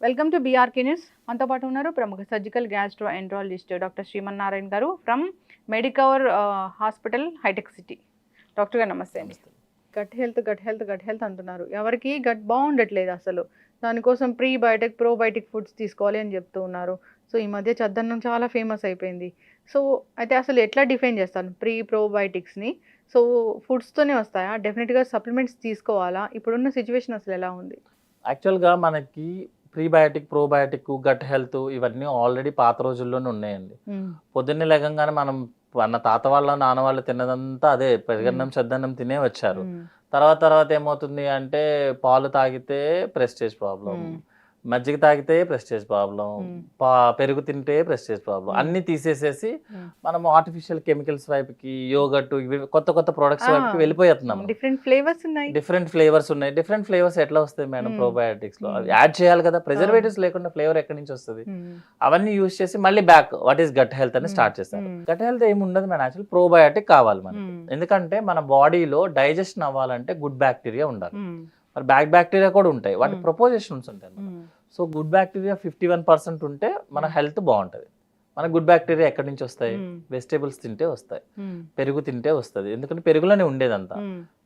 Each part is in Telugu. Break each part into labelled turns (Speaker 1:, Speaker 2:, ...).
Speaker 1: వెల్కమ్ టు బీఆర్కే న్యూస్ మనతో పాటు ఉన్నారు ప్రముఖ surgical gastroenterologist doctor Srimannarayana గారు from Medicover hospital Hitech City doctor గారు నమస్తే gut health gut health gut health అంటున్నారు. ఎవరికి గట్ బాగుండట్లేదు అసలు. దానికోసం ప్రీ బయోటిక్ ప్రోబయోటిక్ ఫుడ్స్ తీసుకోవాలి అని చెప్తూ ఉన్నారు. సో ఈ మధ్య చద్దన్నం చాలా ఫేమస్ అయిపోయింది. సో అయితే అసలు ఎట్లా డిఫైన్ చేస్తాను ప్రీ ప్రోబయోటిక్స్ని సో ఫుడ్స్తోనే వస్తాయా? డెఫినెట్గా సప్లిమెంట్స్ తీసుకోవాలా? ఇప్పుడున్న సిచ్యువేషన్ అసలు ఎలా ఉంది?
Speaker 2: యాక్చువల్గా మనకి ప్రీబయాటిక్ ప్రోబయాటిక్ గట్ హెల్త్ ఇవన్నీ ఆల్రెడీ పాత రోజుల్లోనే ఉన్నాయండి. పొద్దున్నే లేకంగానే మనం మన తాత వాళ్ళ నాన్న వాళ్ళు తిన్నదంతా అదే పెరుగన్నం చద్దన్నం తినే వచ్చారు. తర్వాత తర్వాత ఏమవుతుంది అంటే పాలు తాగితే ప్రెస్టేజ్ ప్రాబ్లం. మజ్జిగ తాగితే ప్రెస్టేజ్ ప్రాబ్లం
Speaker 1: మ్మ్.
Speaker 2: పా పెరుగు తింటే ప్రెస్టేజ్ ప్రాబ్లం
Speaker 1: మ్మ్.
Speaker 2: అన్ని తీసేసేసి. మనం ఆర్టిఫిషియల్ కెమికల్స్ వైపుకి యోగట్ కొత్త కొత్త ప్రొడక్ట్స్. వైపుకి వెళ్ళిపోతున్నాం
Speaker 1: డిఫరెంట్ ఫ్లేవర్స్ ఉన్నాయి
Speaker 2: డిఫరెంట్ ఫ్లేవర్స్ ఉన్నాయి డిఫరెంట్ ఫ్లేవర్స్ ఎట్లా వస్తాయి మేడం. ప్రోబయాటిక్స్లో
Speaker 1: మ్మ్.
Speaker 2: అవి యాడ్ చేయాలి కదా ప్రిజర్వేటివ్స్ లేకుండా ఫ్లేవర్ ఎక్కడి నుంచి వస్తుంది. అవన్నీ యూస్ చేసి మళ్ళీ back what is gut health అని. స్టార్ట్ చేస్తారు
Speaker 1: మ్మ్.
Speaker 2: గట్ హెల్త్ ఏమి ఉండదు మన యాక్చువల్ ప్రోబయాటిక్ కావాలి మనకి. ఎందుకంటే మన బాడీలో డైజెషన్ అవ్వాలంటే గుడ్ బ్యాక్టీరియా ఉండాలి. మరి బ్యాక్ బ్యాక్టీరియా కూడా ఉంటాయి వాటి. ప్రపోజిషన్స్ ఉంటాయి. So good bacteria fifty one percent ఉంటే మన. హెల్త్ బాగుంటుంది మన గుడ్ బ్యాక్టీరియా ఎక్కడి నుంచి వస్తాయి. వెజిటేబుల్స్ తింటే వస్తాయి. పెరుగు తింటే వస్తుంది ఎందుకంటే పెరుగులోనే ఉండేదంతా.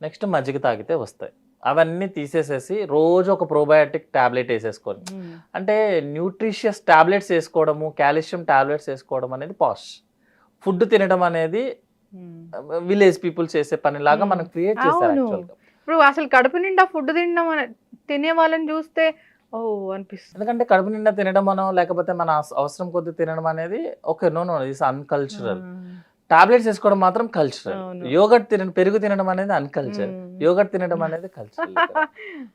Speaker 2: నెక్స్ట్ మజ్జిగ తాగితే వస్తాయి అవన్నీ తీసేసేసి రోజు ఒక ప్రోబయాటిక్ టాబ్లెట్ వేసేసుకొని
Speaker 1: మ్మ్.
Speaker 2: అంటే న్యూట్రిషియస్ టాబ్లెట్స్ వేసుకోవడము కాల్షియం టాబ్లెట్స్ వేసుకోవడం అనేది పాష్ ఫుడ్ తినడం అనేది. విలేజ్ పీపుల్ చేసే పనిలాగా. మనం క్రియేట్ చేస్తారు
Speaker 1: అవును. ఇప్పుడు అసలు కడుపు నిండా ఫుడ్ తినడం తినే వాళ్ళని చూస్తే ఓ అనిపిస్తుంది.
Speaker 2: ఎందుకంటే కడుపు నిండా తినడం అనో లేకపోతే మన అవ- అవసరం కొద్ది తినడం అనేది okay no no is uncultural. Tablets వేసుకోవడం మాత్రం కల్చరల్. యోగట్ తినడం పెరుగు తినడం అనేది అన్కల్చర్. యోగట్ తినడం అనేది కల్చరల్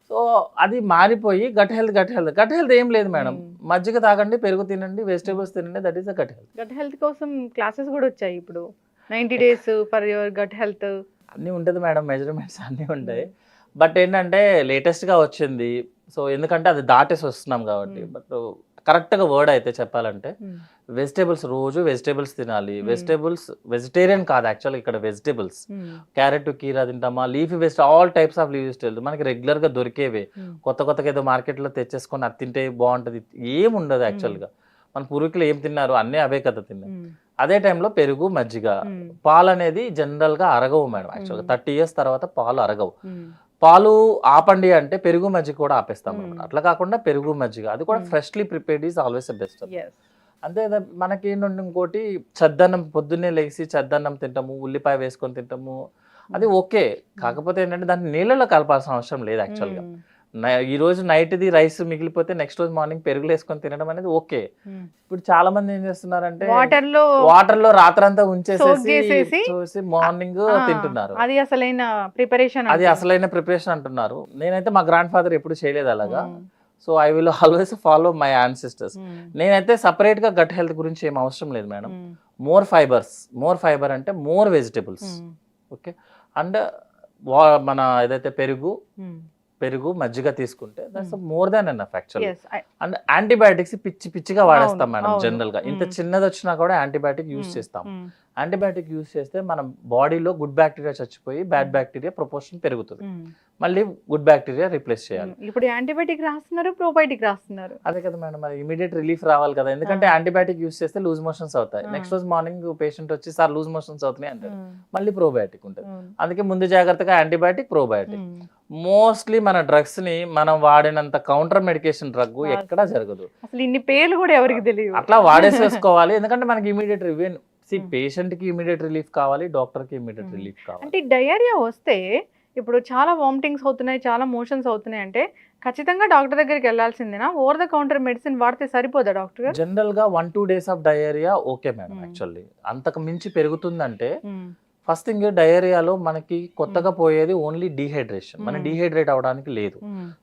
Speaker 2: సో అది మారిపోయి gut health gut health. Gut health ఏం లేదు మేడం. మజ్జిగ తాగండి పెరుగు తినండి వెజిటేబుల్స్ తినండి that is the gut health
Speaker 1: gut health కోసం క్లాసెస్ కూడా వచ్చాయి ఇప్పుడు. Ninety days for your gut health.
Speaker 2: అన్నీ ఉంటుంది మేడం మెజర్మెంట్స్ అన్నీ ఉంటాయి. బట్ ఏంటంటే లేటెస్ట్గా వచ్చింది. సో ఎందుకంటే అది దాటేసి వస్తున్నాం కాబట్టి. బట్ కరెక్ట్గా వర్డ్ అయితే చెప్పాలంటే వెజిటేబుల్స్ రోజు వెజిటేబుల్స్ తినాలి. వెజిటేబుల్స్ వెజిటేరియన్ కాదు యాక్చువల్ ఇక్కడ వెజిటేబుల్స్ క్యారెట్ కీరా తింటామా? Leafy వెజిట all types of leave vegetables మనకి రెగ్యులర్గా దొరికేవే. కొత్త కొత్తగా ఏదో మార్కెట్లో తెచ్చేసుకొని అది తింటే బాగుంటది. ఏం ఉండదు యాక్చువల్గా. మన పూర్వీకులు ఏం తిన్నారు? అన్నీ అవే కదా తిన్నారు అదే టైంలో పెరుగు మజ్జిగ. పాలు అనేది జనరల్గా అరగవు మేడం. యాక్చువల్గా. థర్టీ ఇయర్స్ తర్వాత పాలు అరగవు. పాలు ఆపండి అంటే పెరుగు మజ్జిగ కూడా ఆపేస్తాం
Speaker 1: మ్మ్.
Speaker 2: అన్నమాట. అట్లా కాకుండా పెరుగు మజ్జిగ. అది కూడా. Freshly prepared is always best. అంతే మనకి ఏంటంటే ఇంకోటి చద్దన్నం పొద్దున్నే లేచి చద్దన్నం తింటాము ఉల్లిపాయ వేసుకొని తింటాము. అది ఓకే. కాకపోతే ఏంటంటే దాన్ని నీళ్ళలో కలపాల్సిన అవసరం లేదు యాక్చువల్గా ఈ రోజు నైట్ ది రైస్ మిగిలిపోతే నెక్స్ట్ రోజు మార్నింగ్ పెరుగులు వేసుకొని తినడం అనేది ఓకే. ఇప్పుడు చాలా మంది ఏం చేస్తున్నారంటే వాటర్లో వాటర్లో రాత్రంతా ఉంచేసేసి
Speaker 1: చేసేసి,
Speaker 2: చూసి మార్నింగ్ తింటున్నారు.
Speaker 1: అది అసలైన ప్రిపరేషన్
Speaker 2: అది అసలైన ప్రిపరేషన్ అంటున్నారు. నేనైతే మా గ్రాండ్ ఫాదర్ ఎప్పుడు చేయలేదు అలాగా. So I will always follow my ancestors నేనైతే సపరేట్గా గట్ హెల్త్ గురించి ఏం అవసరం లేదు madam. More fibres more fibre అంటే మోర్ వెజిటబుల్స్ ఓకే? అండ్ మన ఏదైతే పెరుగు పెరుగు మజ్జిగ తీసుకుంటే that's more than enough actual and antibiotics పిచ్చి పిచ్చిగా వాడేస్తాం మేడం. జనరల్గా. ఇంత
Speaker 1: మ్మ్.
Speaker 2: చిన్నది వచ్చినా కూడా యాంటీబయాటిక్ యూస్ చేస్తాం. యాంటీబయాటిక్ యూస్ చేస్తే మన బాడీలో గుడ్ బ్యాక్టీరియా చచ్చిపోయి బ్యాడ్. బ్యాక్టీరియా ప్రపోర్షన్ పెరుగుతుంది. మళ్ళీ గుడ్ బ్యాక్టీరియా రిప్లేస్ చేయాలి.
Speaker 1: ఇప్పుడు యాంటీబయాటిక్ రాస్తున్నారు ప్రోబయోటిక్ రాస్తున్నారు.
Speaker 2: అదే కదా మేడం మరి ఇమీడియట్ రిలీఫ్ రావాలి కదా. ఎందుకంటే. యాంటీబయాటిక్ యూస్ చేస్తే లూజ్ మోషన్స్ అవుతాయి. నెక్స్ట్ రోజు మార్నింగ్ పేషెంట్ వచ్చి సార్ లూజ్ మోషన్స్ అవుతున్నాయి అంటారు. మళ్ళీ ప్రోబయాటిక్ ఉంటుంది. అందుకే ముందు జాగ్రత్తగా యాంటీబయాటిక్ ప్రోబయాటిక్. మోస్ట్లీ మన డ్రగ్స్ని మనం వాడినంత కౌంటర్ మెడికేషన్ డ్రగ్. ఎక్కడా జరగదు
Speaker 1: అసలు ఇన్ని పేర్లు కూడా ఎవరికి తెలియదు
Speaker 2: అట్లా వాడేసేసుకోవాలి ఎందుకంటే మనకి ఇమీడియట్ రివ్యూ సి
Speaker 1: Hmm.
Speaker 2: పేషెంట్కి ఇమీడియట్ రిలీఫ్ కావాలి డాక్టర్కి ఇమీడియట్
Speaker 1: Hmm.
Speaker 2: రిలీఫ్ కావాలి
Speaker 1: అంటే డయేరియా వస్తే ఇప్పుడు చాలా వామిటింగ్స్ అవుతున్నాయి చాలా మోషన్స్ అవుతున్నాయి అంటే ఖచ్చితంగా డాక్టర్ దగ్గరికి వెళ్ళాల్సిందేనా ఓవర్ ద కౌంటర్ మెడిసిన్ వాడితే సరిపోదా డాక్టర్
Speaker 2: జనరల్గా one two days of diarrhoea okay madam
Speaker 1: Hmm.
Speaker 2: Actually అంతకు మించి పెరుగుతుందంటే
Speaker 1: ఉమ్.
Speaker 2: ఫస్ట్ థింగ్ డయేరియాలో మనకి కొత్తగా పోయేది ఓన్లీ డీహైడ్రేషన్ మన. డీహైడ్రేట్ అవడానికి లేదు.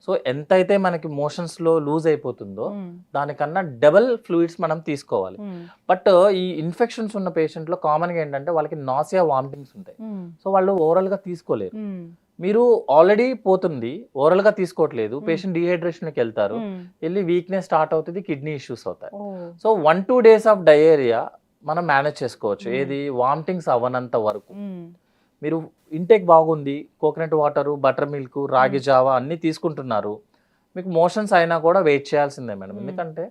Speaker 2: సో ఎంతైతే మనకి మోషన్స్లో లూజ్ అయిపోతుందో. దానికన్నా డబల్ ఫ్లూయిడ్స్ మనం తీసుకోవాలి. బట్ ఈ ఇన్ఫెక్షన్స్ ఉన్న పేషెంట్లో కామన్గా ఏంటంటే వాళ్ళకి నాసియా వామిటింగ్స్ ఉంటాయి. సో వాళ్ళు ఓవరాల్గా తీసుకోలేరు. మీరు ఆల్రెడీ పోతుంది ఓవరాల్గా తీసుకోవట్లేదు. పేషెంట్ డిహైడ్రేషన్కి వెళ్తారు. వెళ్ళి వీక్నెస్ స్టార్ట్ అవుతుంది కిడ్నీ ఇష్యూస్ అవుతాయి. So one two days of diarrhoea మనం మేనేజ్ చేసుకోవచ్చు
Speaker 1: Hmm.
Speaker 2: ఏది వామిటింగ్స్ అవ్వనంత వరకు
Speaker 1: ఉమ్.
Speaker 2: మీరు ఇంటేక్ బాగుంది coconut water buttermilk ragi
Speaker 1: Hmm.
Speaker 2: జావా అన్ని తీసుకుంటున్నారు మీకు మోషన్స్ అయినా కూడా వెయిట్ చేయాల్సిందే మేడం
Speaker 1: Hmm.
Speaker 2: ఎందుకంటే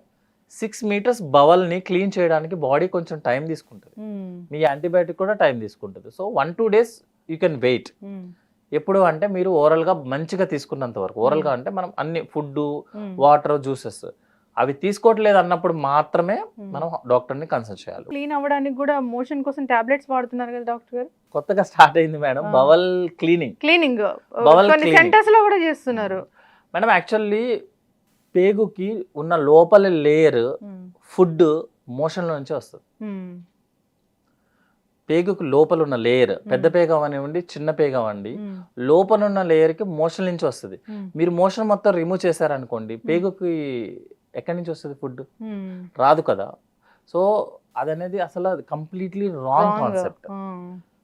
Speaker 2: సిక్స్ మీటర్స్ బవల్ని క్లీన్ చేయడానికి బాడీ కొంచెం టైం తీసుకుంటుంది. మీ యాంటీబయాటిక్ కూడా టైం తీసుకుంటుంది so one two days you can wait. ఎప్పుడు అంటే మీరు ఓరల్గా మంచిగా తీసుకున్నంత వరకు ఓరల్గా అంటే మనం అన్ని ఫుడ్. వాటర్ జ్యూసెస్ అవి తీసుకోవట్లేదు అన్నప్పుడు మాత్రమే
Speaker 1: మ్మ్.
Speaker 2: మనం డాక్టర్ని కన్సల్ట్ చేయాలి
Speaker 1: క్లీన్ అవ్వడానికి కూడా మోషన్ కోసం టాబ్లెట్స్ వాడుతున్నారు కదా డాక్టర్ గారు
Speaker 2: కొత్తగా స్టార్ట్ అయింది madam. Bowel cleaning
Speaker 1: cleaning
Speaker 2: cleaning.
Speaker 1: సెంటర్స్లో కూడా చేస్తున్నారు
Speaker 2: మేడం యాక్చువల్లీ పేగుకి ఉన్న లోపల లేయర్
Speaker 1: మ్మ్.
Speaker 2: ఫుడ్ మోషన్లో నుంచి వస్తుంది. పేగుకి లోపల ఉన్న లేయర్ పెద్ద పేగ అవనివ్వండి చిన్న పేగ అవ్వండి
Speaker 1: మ్మ్.
Speaker 2: లోపల ఉన్న లేయర్కి మోషన్ నుంచి వస్తుంది. మీరు మోషన్ మొత్తం రిమూవ్ చేశారనుకోండి పేగుకి ఎక్కడి నుంచి వస్తుంది ఫుడ్. రాదు కదా సో అదనేది అసలు completely wrong. Concept.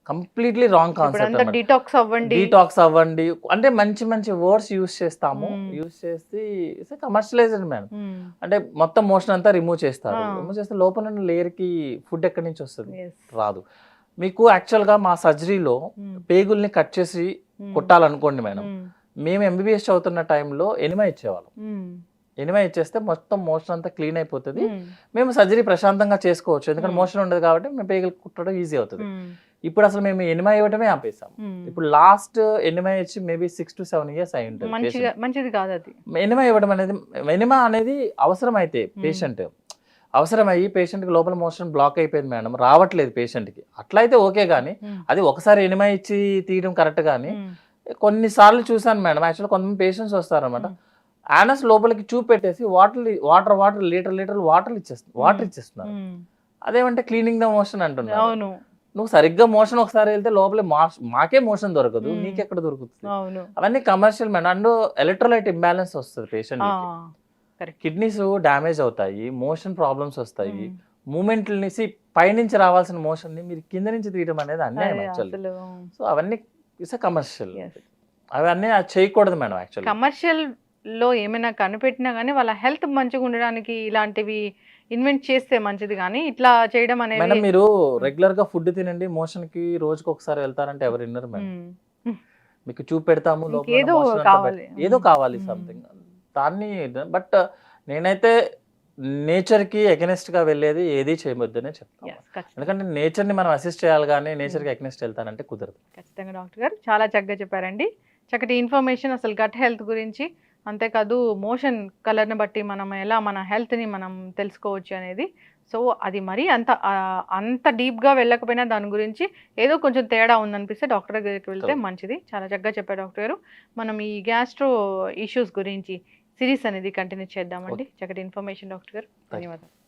Speaker 2: Completely wrong concept
Speaker 1: detox అవ్వండి
Speaker 2: డీటాక్స్ అవ్వండి అంటే మంచి మంచి వర్డ్స్ యూస్ చేస్తాము. యూస్ చేసి కమర్షియలైజ్డ్ మేడం
Speaker 1: మ్మ్.
Speaker 2: అంటే మొత్తం మోషన్ అంతా రిమూవ్ చేస్తారు. రిమూవ్ చేస్తే లోపల ఉన్న లేయర్కి ఫుడ్ ఎక్కడి నుంచి వస్తుంది. రాదు మీకు యాక్చువల్గా మా సర్జరీలో. పేగుల్ని కట్ చేసి. కుట్టాలనుకోండి మేడం
Speaker 1: మ్మ్.
Speaker 2: ఎంబీబీఎస్ చదువుతున్న టైంలో ఎనిమా ఇచ్చేవాళ్ళం. ఎనిమా ఇచ్చేస్తే మొత్తం మోషన్ అంతా క్లీన్ అయిపోతుంది
Speaker 1: మ్మ్.
Speaker 2: సర్జరీ ప్రశాంతంగా చేసుకోవచ్చు ఎందుకంటే. మోషన్ ఉండదు కాబట్టి మేము పేగులు కుట్టడం ఈజీ అవుతుంది. ఇప్పుడు అసలు మేము ఎనిమా ఇవ్వటమే ఆపేసాం. ఇప్పుడు లాస్ట్ ఎనిమా ఇచ్చి maybe six to seven years అయి ఉంటుంది
Speaker 1: మంచిది కాదు అది
Speaker 2: ఎనిమా ఇవ్వడం అనేది ఎనిమా అనేది అవసరం అయితే పేషెంట్ అవసరం అయ్యి పేషెంట్కి లోపల మోషన్ బ్లాక్ అయిపోయింది మేడం రావట్లేదు పేషెంట్కి అట్లా అయితే ఓకే కానీ. అది ఒకసారి ఎనిమా ఇచ్చి తీయడం కరెక్ట్ కానీ
Speaker 1: మ్మ్.
Speaker 2: కొన్నిసార్లు చూసాను మేడం యాక్చువల్ కొంతమంది పేషెంట్స్ వస్తారనమాట. యానస్ లోపలికి చూపు పెట్టేసి water water water litre litre water ఇచ్చేస్తున్నారు వాటర్ ఇచ్చేస్తున్నారు. అదేమంటే క్లీనింగ్ ద మోషన్ అంటున్నారు.
Speaker 1: అవును.
Speaker 2: నువ్వు సరిగ్గా మోషన్ ఒకసారి వెళ్తే లోపల మాకే మోషన్ దొరకదు. నీకెక్కడ దొరుకుతుంది?
Speaker 1: అవును.
Speaker 2: అవన్నీ commercial madam and electrolyte imbalance వస్తుంది పేషెంట్. కిడ్నీస్ డ్యామేజ్ అవుతాయి మోషన్ ప్రాబ్లమ్స్ వస్తాయి.
Speaker 1: మ్మ్.
Speaker 2: మూమెంట్లని పైనుంచి రావాల్సిన మోషన్ని మీరు కింద నుంచి తీయడం అనేది అన్యాయం యాక్చువల్లీ సో అవన్నీ ఇస్ కమర్షియల్
Speaker 1: Yes.
Speaker 2: అవన్నీ చేయకూడదు మేడం యాక్చువల్లీ
Speaker 1: కమర్షియల్ లో ఏమైనా కనిపెట్టినా కానీ వాళ్ళ హెల్త్ మంచిగా ఉండడానికి ఇలాంటివి ఇన్వెంట్ చేస్తే మంచిది కానీ ఇట్లా చేయడం అనేది
Speaker 2: మీరు రెగ్యులర్గా ఫుడ్ తినండి మోషన్కి రోజుకి ఒకసారి వెళ్తారంటే ఎవరు విన్నరు మేడం. మీకు
Speaker 1: ఇంకేదో
Speaker 2: motion అంతా
Speaker 1: కావాలి.
Speaker 2: ఏదో కావాలి. సంథింగ్ దాన్ని బట్ నేనైతే నేచర్కి against గా వెళ్ళేది ఏది చేయవద్దనే చెప్తాను. ఎందుకంటే నేచర్ని మనం అసిస్ట్ చేయాలి కానీ నేచర్కి అగెనిస్ట్ వెళ్తానంటే కుదరదు.
Speaker 1: ఖచ్చితంగా డాక్టర్ గారు చాలా చక్కగా చెప్పారండి. చక్కటి ఇన్ఫర్మేషన్ అసలు గట్ హెల్త్ గురించి. అంతేకాదు మోషన్ కలర్ని బట్టి మనం ఎలా మన హెల్త్ని మనం తెలుసుకోవచ్చు అనేది. సో అది మరీ అంత అంత డీప్గా వెళ్ళకపోయినా దాని గురించి ఏదో కొంచెం తేడా ఉందనిపిస్తే డాక్టర్ దగ్గరికి వెళ్తే. మంచిది. చాలా చక్కగా చెప్పారు డాక్టర్ గారు. మనం ఈ గ్యాస్ట్రో ఇష్యూస్ గురించి సిరీస్ అనేది కంటిన్యూ చేద్దామండి. చక్కటి ఇన్ఫర్మేషన్ డాక్టర్ గారు. ధన్యవాదాలు.